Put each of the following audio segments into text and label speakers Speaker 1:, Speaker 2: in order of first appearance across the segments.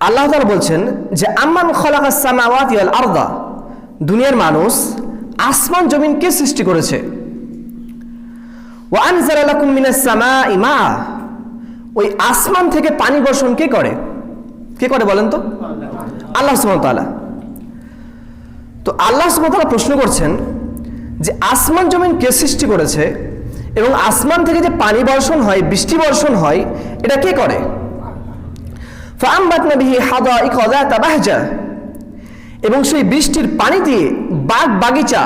Speaker 1: আল্লাহ তাআলা বলছেন যে, আম্মান খলাকাস সামাওয়াতি ওয়াল আরদা দুনিয়ার মানুষ আসমান জমিন কে সৃষ্টি করেছে। ওয়া আনজালা লাকুম মিনাস সামাই ওই আসমান থেকে পানি বর্ষণ কে করে? কে করে বলেন তো? আল্লাহ ওয়া তো আল্লাহ তাআলা প্রশ্ন করছেন যে, আসমান, জমিন কে সৃষ্টি করেছে এবং আসমান থেকে যে পানি বর্ষণ হয়, বৃষ্টি বর্ষণ হয়, এটা কে করে? ফাআমবাতনা বিহি হাদাইক যাতা বাহজা। এবং সেই বৃষ্টির পানি দিয়ে বাগ বাগিচা,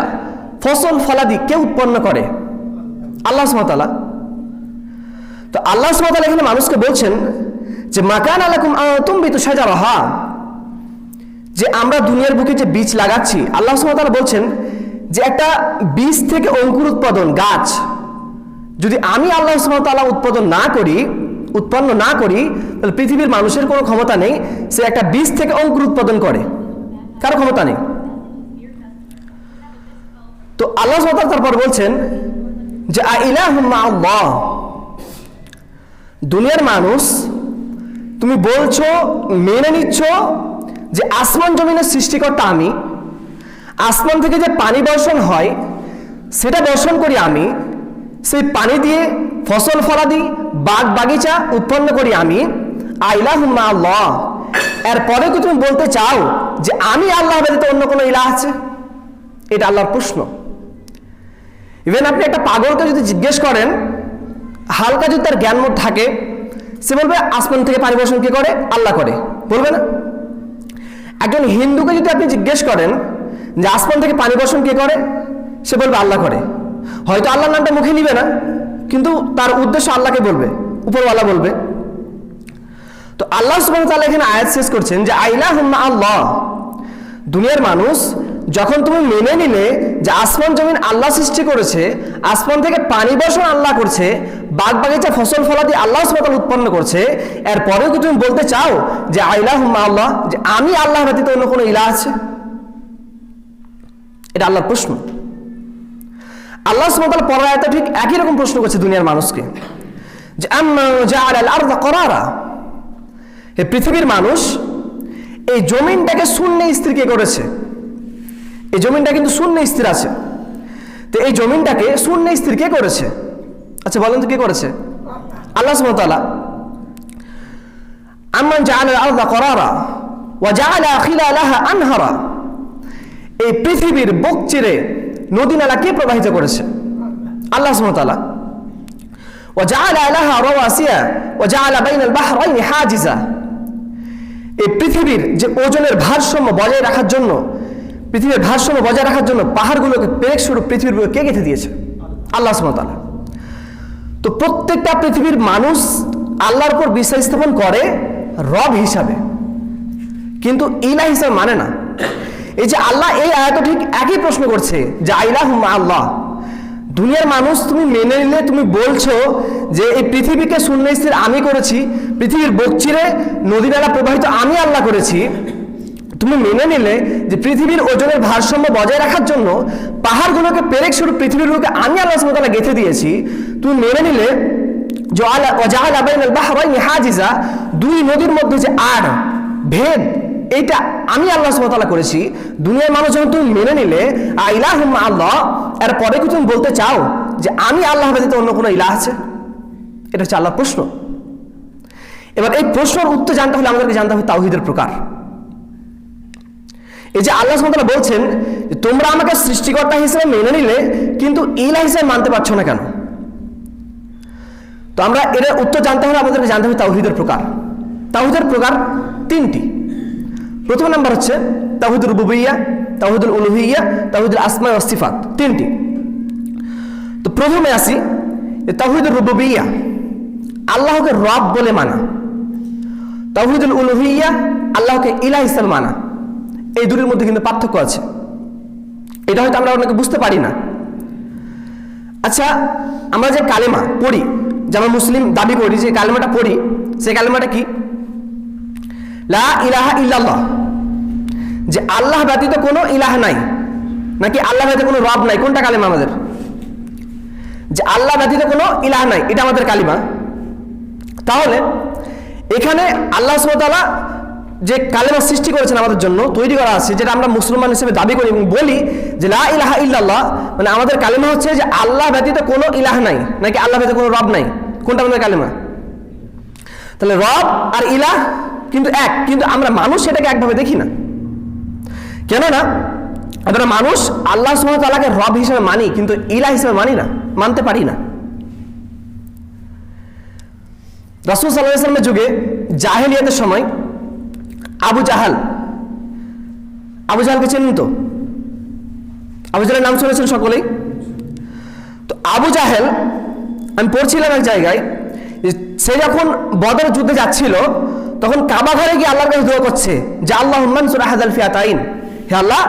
Speaker 1: ফসল ফলাদি কে উৎপন্ন করে। আল্লাহ সুবহানাহু তো আল্লাহ সুবহানাহু এখানে মানুষকে বলছেন যে মাকান আলাকুম তুমি তো সাজারহা যে আমরা দুনিয়ার বুকে যে বীজ লাগাচ্ছি, আল্লাহ সুবহানাহু বলছেন যে, একটা বীজ থেকে অঙ্কুর উৎপাদন, গাছ। যদি আমি আল্লাহ সুবহানাহু উৎপাদন না করি উৎপন্ন না করি, তাহলে পৃথিবীর মানুষের কোনো ক্ষমতা নেই, সে একটা বীজ থেকে অঙ্কুর উৎপাদন করে। কারও ক্ষমতা নেই। তো আল্লাহ তারপর বলছেন যে দুনিয়ার মানুষ, তুমি বলছো, মেনে নিচ্ছ যে, আসমান জমিনের সৃষ্টিকর্তা আমি, আসমান থেকে যে পানি বর্ষণ হয়, সেটা বর্ষণ করি আমি, সেই পানি দিয়ে ফসল ফলাদি বাগ বাগিচা উৎপন্ন করি আমি। আল্লাহ। এরপরে কি তুমি বলতে চাও যে আমি আল্লাহ ব্যতীত অন্য কোনো ইলাহ আছে? এটা আল্লাহর প্রশ্ন। ইভেন আপনি একটা পাগলকে যদি জিজ্ঞেস করেন, হালকা যদি তার জ্ঞান মত থাকে, সে বলবে, আসমান থেকে বর্ষণ কি করে? আল্লাহ করে। বলবে না। একজন হিন্দুকে যদি আপনি জিজ্ঞেস করেন যে, আসমান থেকে পানি বর্ষণ কে করে? সে বলবে, আল্লাহ করে। হয়তো আল্লাহর নামটা মুখে নিবে না। কিন্তু তার উদ্দেশ্য আল্লাহকে বলবে, উপরওয়ালা বলবে। তো আল্লাহ সুবাহ এখানে আয়াত শেষ করছেন যে আইলা হুম্মা আল্লাহ দুনিয়ার মানুষ যখন তুমি মেনে নিলে যে আসমান জমিন আল্লাহ সৃষ্টি করেছে, আসমান থেকে পানি বর্ষণ আল্লাহ করছে বাগ বাগিচা ফসল ফলাদি আল্লাহ সুবাহ উৎপন্ন করছে, এরপরেও কি তুমি বলতে চাও যে আইলা হুম্মা আল্লাহ যে, আমি আল্লাহ ব্যতীত অন্য কোনো ইলা আছে? এটা আল্লাহর প্রশ্ন। আল্লাহ সুবহানাহু পরের ঠিক একই রকম প্রশ্ন করছে দুনিয়ার মানুষকে যে, আম্মা জাআলা আল আরদা করারা? এই পৃথিবীর মানুষ, এই জমিনটাকে শূন্য স্থির কে করেছে। এই জমিনটা কিন্তু শূন্য স্থির আছে। তো এই জমিনটাকে শূন্য স্থির কে করেছে? আচ্ছা বলেন তো কে করেছে? আল্লাহ তাআলা। আম্মান জাআলা আল আরদা করারা ওয়া জাআলা খিলালাহা আনহারা। এই পৃথিবীর বুক চিরে নদী নালা কে প্রবাহিত করেছে আল্লাহ সুমতালা وجعل لها رواسي وجعل بين البحرين حاجزا এই পৃথিবীর যে ওজনের ভারসাম্য বজায় রাখার জন্য পৃথিবীর ভারসাম্য বজায় রাখার জন্য পাহাড়গুলোকে পেরেক স্বরূপ পৃথিবীর বুকে কে গেঁথে দিয়েছে আল্লাহ সুমতালা তো প্রত্যেকটা পৃথিবীর মানুষ আল্লাহর উপর বিশ্বাস স্থাপন করে রব হিসাবে কিন্তু ইলা হিসাবে মানে না এই যে আল্লাহ এই আয়াত ঠিক একই প্রশ্ন করছে যে আইলাহ আল্লাহ দুনিয়ার মানুষ তুমি মেনে নিলে, তুমি বলছো যে এই পৃথিবীকে শূন্য স্থির আমি করেছি, পৃথিবীর বকচিরে নদী নালা প্রবাহিত আমি আল্লাহ করেছি। তুমি মেনে নিলে যে পৃথিবীর ওজনের ভারসাম্য বজায় রাখার জন্য পাহাড়গুলোকে পেরেক স্বরূপ পৃথিবীর বুকে আমি আল্লাহ সুমতালা গেঁথে দিয়েছি। তুমি মেনে নিলে যে আলা ওয়াজাহাল আবাইন আল বাহরাইন হাজিজা। দুই নদীর মধ্যে যে আর ভেদ এইটা আমি আল্লাহ সুবতালা করেছি। দুনিয়ার মানুষ যখন তুমি মেনে নিলে আইলাহ আল্লাহ এর পরে কি তুমি বলতে চাও যে আমি আল্লাহ ব্যতীত অন্য কোনো ইলাহ আছে? এটা হচ্ছে আল্লাহ প্রশ্ন। এবার এই প্রশ্নের উত্তর জানতে হলে আমাদেরকে জানতে হবে তাওহিদের প্রকার। এই যে আল্লাহ সুবতালা বলছেন তোমরা আমাকে সৃষ্টিকর্তা হিসেবে মেনে নিলে, কিন্তু ইলা হিসেবে মানতে পারছ না কেন? তো আমরা এর উত্তর জানতে হলে আমাদেরকে জানতে হবে তাওহিদের প্রকার। তাওহিদের প্রকার তিনটি। প্রথম নাম্বার হচ্ছে তাহিদুল রুবুবিয়া তাহিদুল উলুহিয়া তাহিদুল আসমা ওয়াসিফাত তিনটি। তো প্রথমে আসি তাহিদুল রুবুবিয়া আল্লাহকে রব বলে মানা। তাহিদুল উলুহিয়া আল্লাহকে ইলা ইসাল মানা। এই দুটির মধ্যে কিন্তু পার্থক্য আছে। এটা হয়তো আমরা অনেকে বুঝতে পারি না। আচ্ছা আমরা যে কালেমা পড়ি, যেমন মুসলিম দাবি করি যে কালেমাটা পড়ি সেই কালেমাটা কি? লা ইলাহা ইল্লাল্লাহ। যে আল্লাহ ব্যতীত কোনো ইলাহ নাই, নাকি আল্লাহ ব্যতীত কোনো রব নাই, কোনটা কালিমা আমাদের? যে আল্লাহ ব্যতীত কোনো ইলাহ নাই, এটা আমাদের কালিমা। তাহলে এখানে আল্লাহ সুবতালা যে কালেমা সৃষ্টি করেছেন আমাদের জন্য, তৈরি করা আছে, যেটা আমরা মুসলমান হিসেবে দাবি করি এবং বলি যে লা ইলাহা ইল্লাল্লাহ মানে আমাদের কালেমা হচ্ছে যে আল্লাহ ব্যতীত কোনো ইলাহ নাই, নাকি আল্লাহ ব্যতীত কোনো রব নাই। কোনটা আমাদের কালেমা? তাহলে রব আর ইলাহ কিন্তু এক, কিন্তু আমরা মানুষ সেটাকে একভাবে দেখি না। কেননা, আমরা মানুষ আল্লাহ সুমতালাকে রব হিসেবে মানি, কিন্তু ইলা হিসেবে মানি না, মানতে পারি না। রাসুল সাল্লাহ ইসলামের যুগে জাহেলিয়াতের সময় আবু জাহাল, আবু জাহালকে চেনেন তো? আবু জাহেলের নাম শুনেছেন সকলেই? তো আবু জাহেল, আমি পড়ছিলাম এক জায়গায় সে যখন বদর যুদ্ধে যাচ্ছিল তখন কাবা ঘরে গিয়ে আল্লাহর কাছে দোয়া করছে যে, আল্লাহ হুম্মান সুরাহাদ আল ফিয়াতাইন। হে আল্লাহ,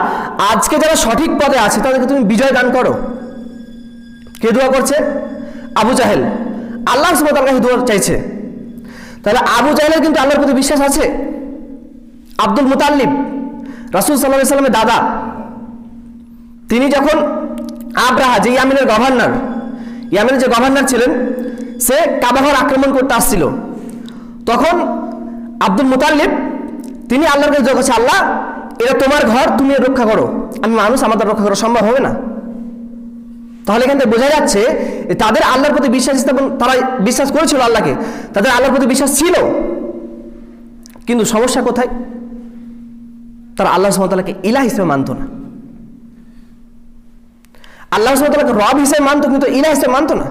Speaker 1: আজকে যারা সঠিক পদে আছে, তাদেরকে তুমি বিজয় দান করো। কে দোয়া করছে? আবু জাহেল। আল্লাহ সুবতার কাছে দোয়া চাইছে। তাহলে আবু জাহেলের কিন্তু আল্লাহর প্রতি বিশ্বাস আছে? আব্দুল মুতাল্লিব, রাসুল সাল্লাহ সাল্লামের দাদা। তিনি যখন আব্রাহা, যে ইয়ামিনের গভর্নর, ইয়ামিনের যে গভর্নর ছিলেন, সে কাবাঘর আক্রমণ করতে আসছিল। তখন আব্দুল মুতাল্লিব, তিনি আল্লাহর কাছে কাছে আল্লাহ, এটা তোমার ঘর, তুমি রক্ষা করো। আমি মানুষ আমাদের রক্ষা করা সম্ভব হবে না। তাহলে এখান থেকে বোঝা যাচ্ছে তাদের আল্লাহর প্রতি বিশ্বাস স্থাপন, তারা বিশ্বাস করেছিল আল্লাহকে। তাদের আল্লাহর প্রতি বিশ্বাস ছিল। কিন্তু সমস্যা কোথায়? তারা আল্লাহ সুমতালাকে ইলা হিসেবে মানত না। আল্লাহ সুমতালাকে রব হিসেবে মানত, কিন্তু ইলা হিসেবে মানত না।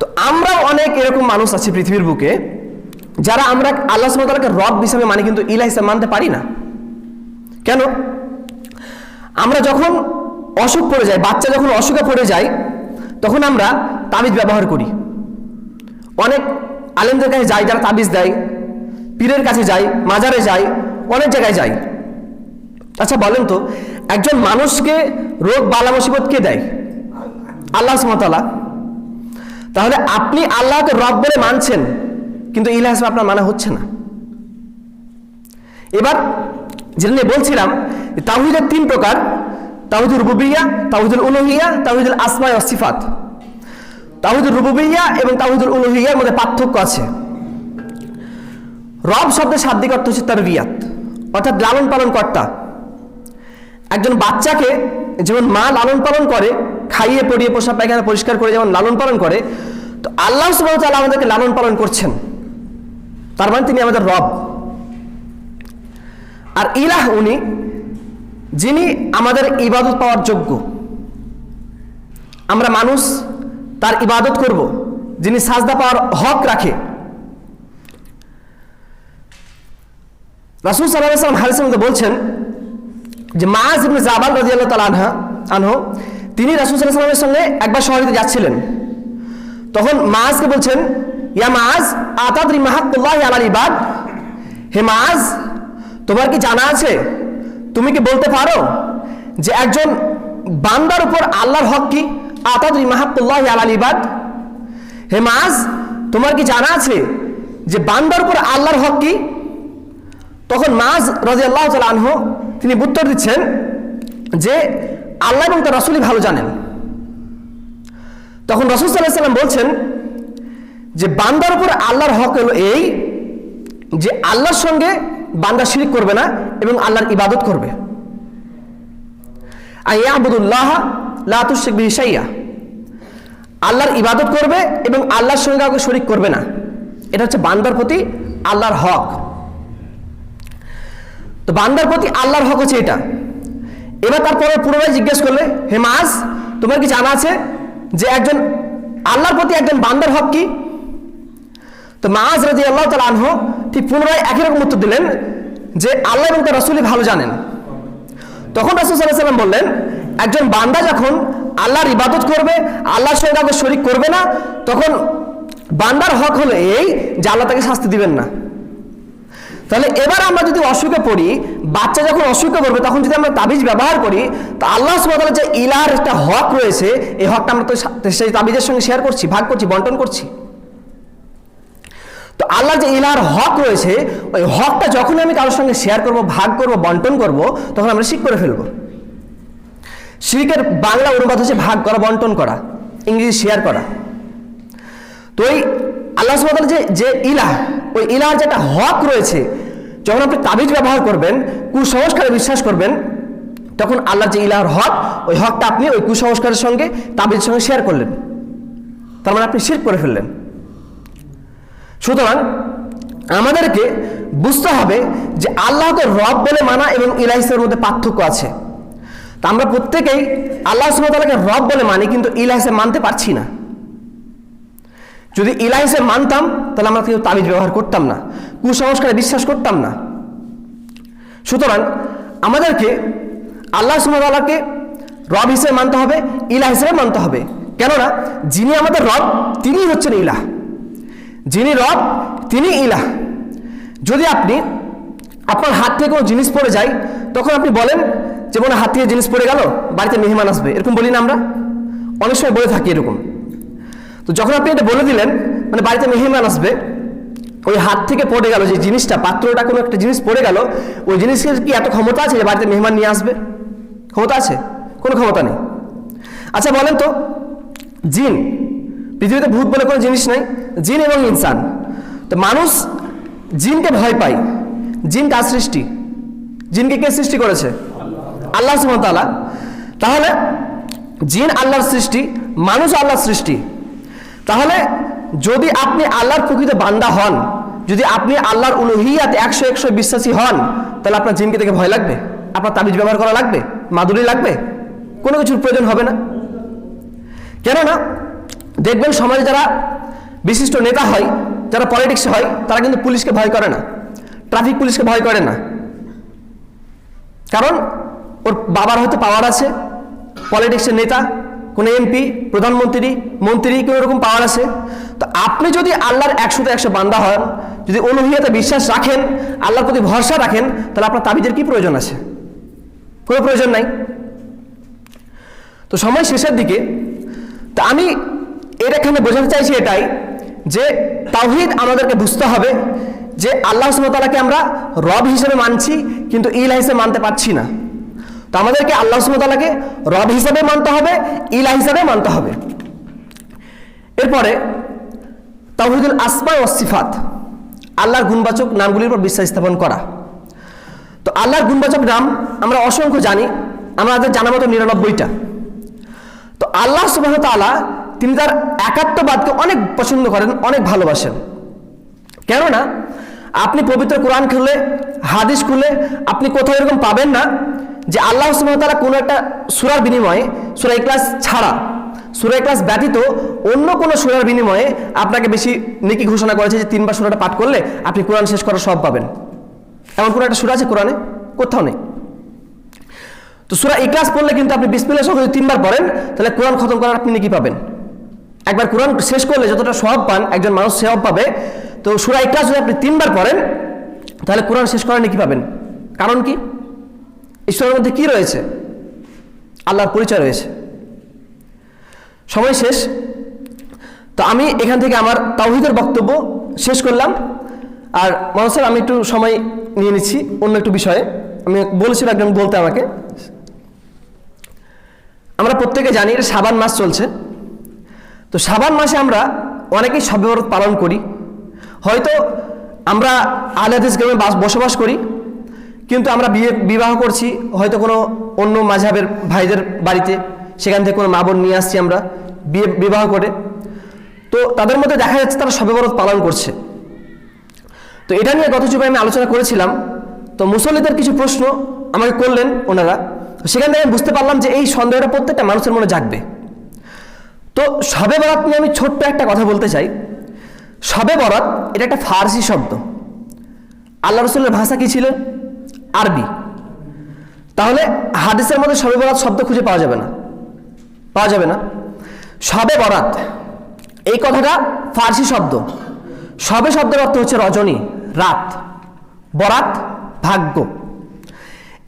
Speaker 1: তো আমরাও অনেক এরকম মানুষ আছে পৃথিবীর বুকে যারা আমরা আল্লাহ সুমতালাকে রব হিসাবে মানে কিন্তু ইলা হিসেবে মানতে পারি না। কেন? আমরা যখন অসুখ পড়ে যায়, বাচ্চা যখন অসুখে পড়ে যায়, তখন আমরা তাবিজ ব্যবহার করি। অনেক আলেমদের কাছে যাই, যারা তাবিজ দেয়, পীরের কাছে যাই, মাজারে যাই, অনেক জায়গায় যাই। আচ্ছা বলেন তো, একজন মানুষকে রোগ, বালা মুসিবত কে দেয়? আল্লাহ সুমতালা তাহলে আপনি আল্লাহকে রব বলে মানছেন কিন্তু ইলাহ হিসেবে আপনার মানা হচ্ছে না। এবার যেটা নিয়ে বলছিলাম তাহিদের তিন প্রকার তাহিদুল রুবুবিয়া তাহিদুল উলুহিয়া তাহিদুল আসমায় অসিফাত তাহিদুল রুবুবিয়া এবং তাহিদুল উলুহিয়ার মধ্যে পার্থক্য আছে। রব শব্দের শাব্দিক অর্থ হচ্ছে তার রিয়াত অর্থাৎ লালন পালন কর্তা একজন বাচ্চাকে যেমন মা লালন পালন করে, খাইয়ে, পড়িয়ে, পোষা, পায়খানা পরিষ্কার করে, যেমন লালন পালন করে, তো আল্লাহ সুবাহ আমাদেরকে লালন পালন করছেন। তার মানে তিনি আমাদের রব। আর ইলাহ উনি, যিনি আমাদের ইবাদত পাওয়ার যোগ্য। আমরা মানুষ, তার ইবাদত করব, যিনি সাজদা পাওয়ার হক রাখে। রাসুল সাল্লাহ সাল্লাম মধ্যে বলছেন যে মাজ ইবনে জাবাল রাদিয়াল্লাহু তাআলা আনহা, আনহু, তিনি রাসূল সাল্লাল্লাহু আলাইহি সঙ্গে একবার শহরে যাচ্ছিলেন। তখন মাজকে বলছেন ইয়া মাজ আতাদরি মাহাক্কুল্লাহি আলাল ইবাদ? হে মাজ তোমার কি জানা আছে? তুমি কি বলতে পারো যে একজন বান্দার উপর আল্লাহর হক কি? আতাদরি মাহাক্কুল্লাহি আলাল ইবাদ? হে তোমার কি জানা আছে যে বান্দার উপর আল্লাহর হক কি? তখন মাজ রাজি আল্লাহ আনহ, তিনি উত্তর দিচ্ছেন যে আল্লাহ এবং তার রাসুলই ভালো জানেন। তখন রসুল সাল্লাহ সাল্লাম বলছেন যে বান্দার উপর আল্লাহর হক হলো এই যে আল্লাহর সঙ্গে বান্দা শিরিক করবে না এবং আল্লাহর ইবাদত করবে। আবুদুল্লাহ লাতুশেক বিহিসাইয়া আল্লাহর ইবাদত করবে এবং আল্লাহর সঙ্গে কাউকে শরিক করবে না। এটা হচ্ছে বান্দার প্রতি আল্লাহর হক। তো বান্দার প্রতি আল্লাহর হক হচ্ছে এটা। এবার তারপরে পুনরায় জিজ্ঞেস করলে, হে মাস, তোমার কি জানা আছে যে একজন আল্লাহর প্রতি একজন বান্দার হক কি? তো মাস রাজি আল্লাহ তালা আনহ ঠিক পুনরায় একই রকম উত্তর দিলেন যে আল্লাহ এবং তার রসুলই ভালো জানেন। তখন রাসুল সাল্লাহ সাল্লাম বললেন, একজন বান্দা যখন আল্লাহর ইবাদত করবে, আল্লাহর সঙ্গে কাউকে শরিক করবে না, তখন বান্দার হক হলো এই যে আল্লাহ তাকে শাস্তি দিবেন না। তাহলে এবার আমরা যদি অসুখে পড়ি, বাচ্চা যখন অসুখে পড়বে, তখন যদি আমরা তাবিজ ব্যবহার করি, তো আল্লাহ সুবাহ যে ইলার একটা হক রয়েছে, এই হকটা আমরা তো সেই তাবিজের সঙ্গে শেয়ার করছি, ভাগ করছি, বন্টন করছি। তো আল্লাহর যে ইলার হক রয়েছে, ওই হকটা যখন আমি কারোর সঙ্গে শেয়ার করব, ভাগ করব, বন্টন করব, তখন আমরা শিখ করে ফেলব। শিরিকের বাংলা অনুবাদ হচ্ছে ভাগ করা, বন্টন করা, ইংরেজি শেয়ার করা। তো ওই আল্লাহ সুবাহ যে যে ইলাহ, ওই ইলার যে একটা হক রয়েছে, যখন আপনি তাবিজ ব্যবহার করবেন, কুসংস্কারে বিশ্বাস করবেন, তখন আল্লাহ যে ইলাহর হক, ওই হকটা আপনি ওই কুসংস্কারের সঙ্গে, তাবিজের সঙ্গে শেয়ার করলেন। তার মানে আপনি শির করে ফেললেন। সুতরাং আমাদেরকে বুঝতে হবে যে আল্লাহকে রব বলে মানা এবং ইলাহিসের মধ্যে পার্থক্য আছে। তা আমরা প্রত্যেকেই আল্লাহ সুমতালাকে রব বলে মানি কিন্তু ইলাহিসে মানতে পারছি না। যদি ইলাহিসে মানতাম, তাহলে আমরা কেউ তাবিজ ব্যবহার করতাম না, কুসংস্কারে বিশ্বাস করতাম না। সুতরাং আমাদেরকে আল্লাহ সুমতালাকে রব হিসেবে মানতে হবে, ইলাহ হিসেবে মানতে হবে। কেননা যিনি আমাদের রব তিনি হচ্ছেন ইলাহ। যিনি রব, তিনি ইলাহ। যদি আপনি আপনার হাত থেকে কোনো জিনিস পড়ে যায়, তখন আপনি বলেন যে মনে হাত থেকে জিনিস পড়ে গেল, বাড়িতে মেহমান আসবে। এরকম বলি না আমরা। অনেক সময় বলে থাকি এরকম। তো যখন আপনি এটা বলে দিলেন মানে বাড়িতে মেহমান আসবে, ওই হাত থেকে পড়ে গেল, যে জিনিসটা, পাত্রটা কোনো একটা জিনিস পড়ে গেল, ওই জিনিসের কি এত ক্ষমতা আছে যে বাড়িতে মেহমান নিয়ে আসবে? ক্ষমতা আছে? কোনো ক্ষমতা নেই। আচ্ছা বলেন তো, জিন পৃথিবীতে ভূত বলে কোনো জিনিস নাই, জিন এবং ইনসান। তো মানুষ জিনকে ভয় পায়। জিন কার সৃষ্টি? জিনকে কে সৃষ্টি করেছে? আল্লাহ সুমতালা তাহলে জিন আল্লাহর সৃষ্টি, মানুষ আল্লাহর সৃষ্টি। তাহলে যদি আপনি আল্লাহর প্রকৃত বান্দা হন, যদি আপনি আল্লাহর উলুহিয়াত একশো একশো বিশ্বাসী হন, তাহলে আপনার জিনকে দেখে ভয় লাগবে? আপনার তাবিজ ব্যবহার করা লাগবে? মাদুরি লাগবে? কোনো কিছুর প্রয়োজন হবে না। কেননা দেখবেন সমাজে যারা বিশিষ্ট নেতা হয়, যারা পলিটিক্সে হয়, তারা কিন্তু পুলিশকে ভয় করে না। ট্রাফিক পুলিশকে ভয় করে না। কারণ ওর বাবার হয়তো পাওয়ার আছে পলিটিক্সের নেতা, কোনো এমপি প্রধানমন্ত্রী, মন্ত্রী, কোনো রকম পাওয়ার আছে। তো আপনি যদি আল্লাহর একশোতে একশো বান্দা হন, যদি অনুহিয়াতে বিশ্বাস রাখেন, আল্লাহর প্রতি ভরসা রাখেন, তাহলে আপনার তাবিজের কি প্রয়োজন আছে? কোনো প্রয়োজন নাই। তো সময় শেষের দিকে, তা আমি এর এখানে বোঝাতে চাইছি এটাই যে তাওহিদ আমাদেরকে বুঝতে হবে যে আল্লাহ সুমতালাকে আমরা রব হিসেবে মানছি, কিন্তু ইলা হিসেবে মানতে পারছি না। তো আমাদেরকে আল্লাহ সুমতালাকে রব হিসেবে মানতে হবে ইলা হিসেবে মানতে হবে। এরপরে তাওহিদুল আসমা ও সিফাত, আল্লাহর গুণবাচক নামগুলির উপর বিশ্বাস স্থাপন করা। তো আল্লাহর গুণবাচক নাম আমরা অসংখ্য জানি আমাদের জানা মতো নিরানব্বইটা। তো আল্লাহ সুবাহ তাআলা তিনি তার একাত্মবাদকে অনেক পছন্দ করেন, অনেক ভালোবাসেন। কেননা, আপনি পবিত্র কোরআন খুলে, হাদিস খুলে, আপনি কোথাও এরকম পাবেন না যে আল্লাহ সুবাহ কোনো একটা সুরার বিনিময়ে, সুরা ক্লাস ছাড়া, সুরা ক্লাস ব্যতীত অন্য কোনো সুরার বিনিময়ে আপনাকে বেশি নেকি ঘোষণা করেছে যে তিনবার সুরাটা পাঠ করলে আপনি কোরআন শেষ করার সব পাবেন। এমন কোনো একটা সুরা আছে কোরআনে? কোথাও নেই। তো সুরা ইকলাস পড়লে কিন্তু আপনি বিসমিল্লাহ সহ যদি তিনবার পড়েন, তাহলে কোরআন খতম করার আপনি নাকি পাবেন। একবার কোরআন শেষ করলে যতটা সহব পান, একজন মানুষ সহব পাবে। তো সুরা ইকলাস যদি আপনি তিনবার পড়েন, তাহলে কোরআন শেষ করার নাকি পাবেন। কারণ কি? ঈশ্বরের মধ্যে কি রয়েছে? আল্লাহর পরিচয় রয়েছে। সময় শেষ। তো আমি এখান থেকে আমার তাওহিদের বক্তব্য শেষ করলাম। আর মানুষের আমি একটু সময় নিয়ে নিচ্ছি অন্য একটু বিষয়ে। আমি বলেছিলাম একজন বলতে আমাকে। আমরা প্রত্যেকে জানি এটা সাবান মাস চলছে। তো সাবান মাসে আমরা অনেকেই শবে বরত পালন করি। হয়তো আমরা আলাদিস গ্রামে বাস বসবাস করি, কিন্তু আমরা বিয়ে বিবাহ করছি হয়তো কোনো অন্য মাঝাবের ভাইদের বাড়িতে, সেখান থেকে কোনো মা বোন নিয়ে আসছি আমরা বিয়ে বিবাহ করে। তো তাদের মধ্যে দেখা যাচ্ছে তারা শবে বরত পালন করছে। তো এটা নিয়ে গত যুগে আমি আলোচনা করেছিলাম। তো মুসল্লিদের কিছু প্রশ্ন আমাকে করলেন ওনারা। সেখান থেকে আমি বুঝতে পারলাম যে এই সন্দেহটা প্রত্যেকটা মানুষের মনে জাগবে। তো শবে বরাত নিয়ে আমি ছোট্ট একটা কথা বলতে চাই। শবে বরাত, এটা একটা ফার্সি শব্দ। আল্লাহ রসুলের ভাষা কি ছিল? আরবি। তাহলে হাদিসের মধ্যে শবে বরাত শব্দ খুঁজে পাওয়া যাবে না। পাওয়া যাবে না। শবে বরাত, এই কথাটা ফার্সি শব্দ। শবে শব্দের অর্থ হচ্ছে রজনী, রাত। বরাত, ভাগ্য।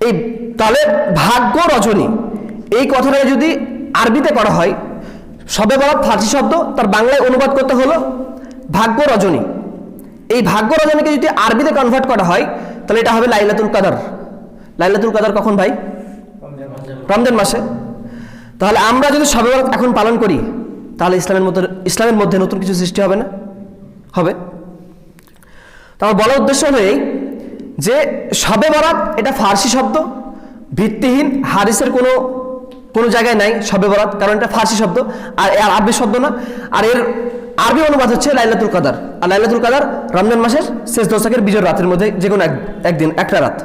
Speaker 1: এই তাহলে ভাগ্য, রজনী, এই কথাটা যদি আরবিতে করা হয় শবে বরাত ফার্সি শব্দ তার বাংলায় অনুবাদ করতে হলো ভাগ্য রজনী। এই ভাগ্য রজনীকে যদি আরবিতে কনভার্ট করা হয়, তাহলে এটা হবে লাইলাতুল কাদার। লাইলাতুল কাদার কখন ভাই? রমজান মাসে। তাহলে আমরা যদি শবে বরাত এখন পালন করি, তাহলে ইসলামের মধ্যে ইসলামের মধ্যে নতুন কিছু সৃষ্টি হবে না? হবে। তো আমার বলার উদ্দেশ্য হলো এই যে শবে বরাত এটা ফার্সি শব্দ, ভিত্তিহীন হারিসের কোনো কোনো জায়গায় নাই শবে বরাত, কারণ এটা ফার্সি শব্দ, আর এর আরবি শব্দ না। আর এর আরবি অনুবাদ হচ্ছে লাইলাতুল কাদার। আর লাইলাতুল কাদার রমজান মাসের শেষ দশকের বিজয় রাতের মধ্যে যে কোনো এক- একদিন, একটা রাত।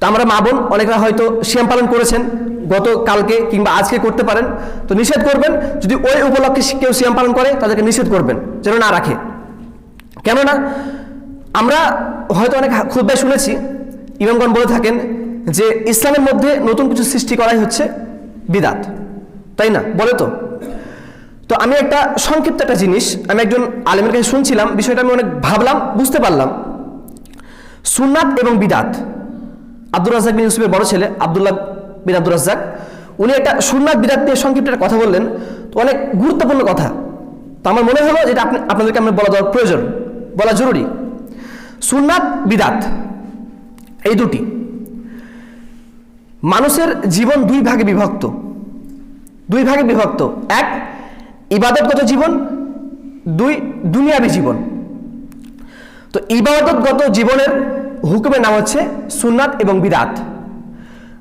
Speaker 1: তো আমরা মা বোন অনেকরা হয়তো শ্যাম পালন করেছেন, গত কালকে কিংবা আজকে করতে পারেন। তো নিষেধ করবেন, যদি ওই উপলক্ষে কেউ শ্যাম পালন করে, তাদেরকে নিষেধ করবেন, যেন না রাখে। কেননা, আমরা হয়তো অনেক খুব শুনেছি, ইমামগণ বলে থাকেন যে ইসলামের মধ্যে নতুন কিছু সৃষ্টি করাই হচ্ছে বিদাত, তাই না? বলে তো। তো আমি একটা সংক্ষিপ্ত একটা জিনিস, আমি একজন আলেমের কাছে শুনছিলাম, বিষয়টা আমি অনেক ভাবলাম, বুঝতে পারলাম। সুন্নাত এবং বিদাত, আব্দুর রাজাক বিন ইউসুফের বড় ছেলে, আব্দুল্লাহ বিন আব্দুর রাজাক উনি একটা সুন্নাত বিদাত নিয়ে সংক্ষিপ্ত একটা কথা বললেন। তো অনেক গুরুত্বপূর্ণ কথা। তো আমার মনে হলো যেটা আপনি, আপনাদেরকে আমার বলা দেওয়ার প্রয়োজন, বলা জরুরি। সুন্নাত, বিদাত, এই দুটি। মানুষের জীবন দুই ভাগে বিভক্ত। দুই ভাগে বিভক্ত। এক, ইবাদতগত জীবন, দুই, দুনিয়াবী জীবন। তো ইবাদতগত জীবনের হুকুমের নাম হচ্ছে সুন্নাত এবং বিদাত।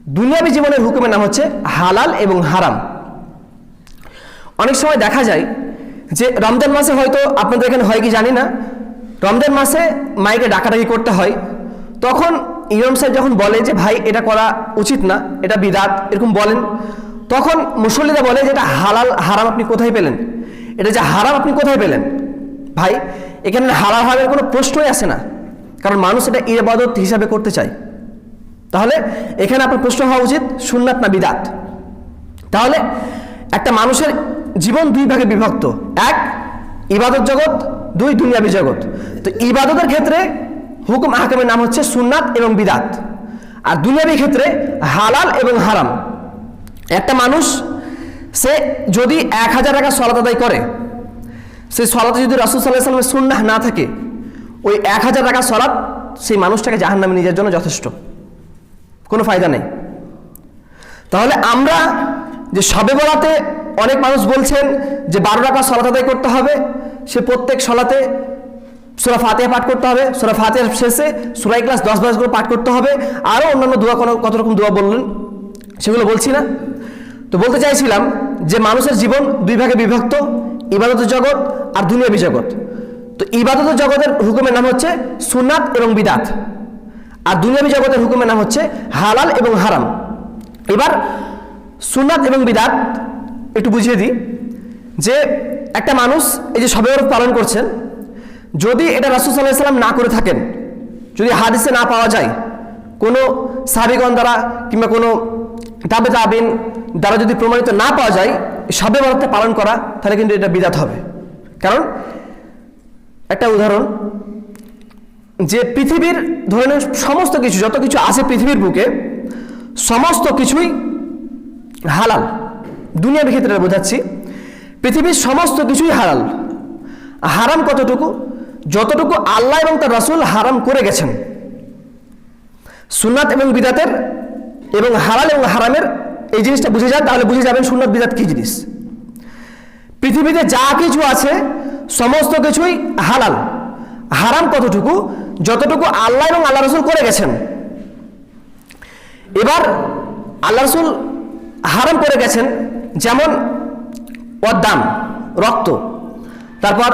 Speaker 1: দুনিয়াবী জীবনের হুকুমের নাম হচ্ছে হালাল এবং হারাম। অনেক সময় দেখা যায় যে রমজান মাসে হয়তো আপনাদের এখানে হয় কি জানি না, রমজান মাসে মাইকে ডাকাডাকি করতে হয়, তখন ইমাম সাহেব যখন বলে যে, ভাই, এটা করা উচিত না, এটা বিদাত, এরকম বলেন, তখন মুসল্লিরা বলে যে, এটা হালাল, হারাম আপনি কোথায় পেলেন? এটা যে হারাম আপনি কোথায় পেলেন? ভাই, এখানে হালাল, হারামের কোনো প্রশ্নই আসে না, কারণ মানুষ এটা ইবাদত হিসাবে করতে চায়। তাহলে এখানে আপনার প্রশ্ন হওয়া উচিত, সুন্নাত না বিদাত? তাহলে একটা মানুষের জীবন দুই ভাগে বিভক্ত, এক, ইবাদত জগৎ, দুই, দুনিয়াবী জগৎ। তো ইবাদতের ক্ষেত্রে হুকুম আহকামের নাম হচ্ছে সুন্নাত এবং বিদাত। আর দুনিয়াবী ক্ষেত্রে হালাল এবং হারাম। একটা মানুষ, সে যদি এক হাজার টাকা সলাত আদায় করে, সেই সলাতে যদি রাসুল সাল্লাহ সাল্লামের সুন্নাহ না থাকে, ওই এক হাজার টাকা সলাৎ সেই মানুষটাকে জাহান নামে নিজের জন্য যথেষ্ট। কোনো ফায়দা নেই। তাহলে আমরা যে সবে বলাতে অনেক মানুষ বলছেন যে বারো টাকা সলাত আদায় করতে হবে, সে প্রত্যেক সলাতে সুরা ফাতেহা পাঠ করতে হবে। সুরা ফাতেহার শেষে সুরাই ক্লাস দশ দশ করে পাঠ করতে হবে। আরও অন্যান্য দোয়া কোনো কত রকম দোয়া বললেন? সেগুলো বলছি না। তো বলতে চাইছিলাম যে মানুষের জীবন দুই ভাগে বিভক্ত ইবাদতের জগৎ আর দুনিয়াবী জগৎ তো ইবাদতের জগতের হুকুমের নাম হচ্ছে সুনাত এবং বিদাত। আর দুনিয়াবী জগতের হুকুমের নাম হচ্ছে হালাল এবং হারাম। এবার সুনাত এবং বিদাত একটু বুঝিয়ে দিই। যে একটা মানুষ এই যে সবে পালন করছেন যদি এটা রাসুল সাল্লাহ সাল্লাম না করে থাকেন, যদি হাদিসে না পাওয়া যায়, কোনো সাবিগণ দ্বারা কিংবা কোনো তাবে তাবিন দ্বারা যদি প্রমাণিত না পাওয়া যায়, সবে বরফটা পালন করা, তাহলে কিন্তু এটা বিদাত হবে। কারণ একটা উদাহরণ, যে পৃথিবীর ধরে সমস্ত কিছু, যত কিছু আছে পৃথিবীর বুকে, সমস্ত কিছুই হালাল। দুনিয়ার ক্ষেত্রে বোঝাচ্ছি, পৃথিবীর সমস্ত কিছুই হালাল। হারাম কতটুকু? যতটুকু আল্লাহ এবং তার রাসূল হারাম করে গেছেন, সুন্নাত এবং বিদাতের এবং হালাল এবং হারামের এই জিনিসটা বুঝে যান, তাহলে বুঝে যাবেন সুন্নাত, বিদাত কি জিনিস। পৃথিবীতে যা কিছু আছে, সমস্ত কিছুই হালাল। হারাম কতটুকু? যতটুকু আল্লাহ এবং আল্লাহ রসুল করে গেছেন। এবার আল্লাহ রসুল হারাম করে গেছেন, যেমন ওর দাম রক্ত। তারপর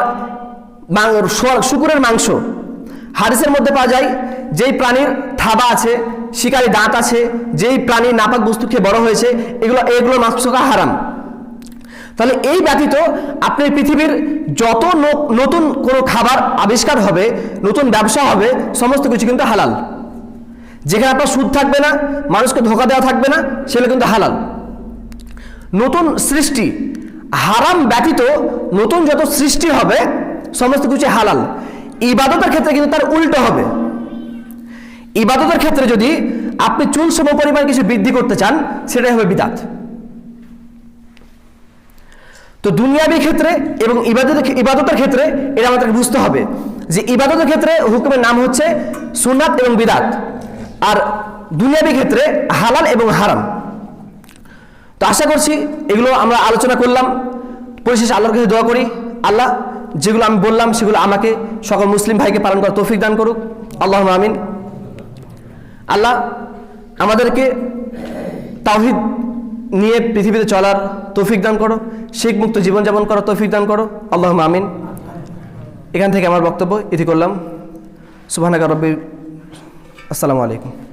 Speaker 1: শুকুরের মাংস। হাদিসের মধ্যে পাওয়া যায়, যেই প্রাণীর থাবা আছে, শিকারি দাঁত আছে, যেই প্রাণী নাপাক বস্তু খেয়ে বড় হয়েছে, এগুলো এগুলো মাংস খাওয়া হারাম। তাহলে এই ব্যতীত আপনি পৃথিবীর যত নতুন কোনো খাবার আবিষ্কার হবে, নতুন ব্যবসা হবে, সমস্ত কিছু কিন্তু হালাল। যেখানে আপনার সুদ থাকবে না, মানুষকে ধোকা দেওয়া থাকবে না, সেগুলো কিন্তু হালাল। নতুন সৃষ্টি, হারাম ব্যতীত নতুন যত সৃষ্টি হবে সমস্ত কিছু হালাল। ইবাদতের ক্ষেত্রে কিন্তু তার উল্টো হবে। ইবাদতের ক্ষেত্রে যদি আপনি চুল সম পরিমাণ কিছু বৃদ্ধি করতে চান, সেটাই হবে বিদাত। তো দুনিয়াবী ক্ষেত্রে এবং ইবাদতের ইবাদতের ক্ষেত্রে এটা আমাদেরকে বুঝতে হবে যে ইবাদতের ক্ষেত্রে হুকুমের নাম হচ্ছে সুনাত এবং বিদাত। আর দুনিয়াবী ক্ষেত্রে হালাল এবং হারাম। তো আশা করছি এগুলো আমরা আলোচনা করলাম। পরিশেষে আল্লাহর কাছে দোয়া করি। আল্লাহ যেগুলো আমি বললাম, সেগুলো আমাকে সকল মুসলিম ভাইকে পালন করার তৌফিক দান করুক। আল্লাহ আমিন। আল্লাহ আমাদেরকে তাওহিদ নিয়ে পৃথিবীতে চলার তৌফিক দান করো, শিখ মুক্ত জীবনযাপন করার তৌফিক দান করো। আল্লাহ আমিন। এখান থেকে আমার বক্তব্য ইতি করলাম। সুবহানাকা রব্বি। আসসালামু আলাইকুম।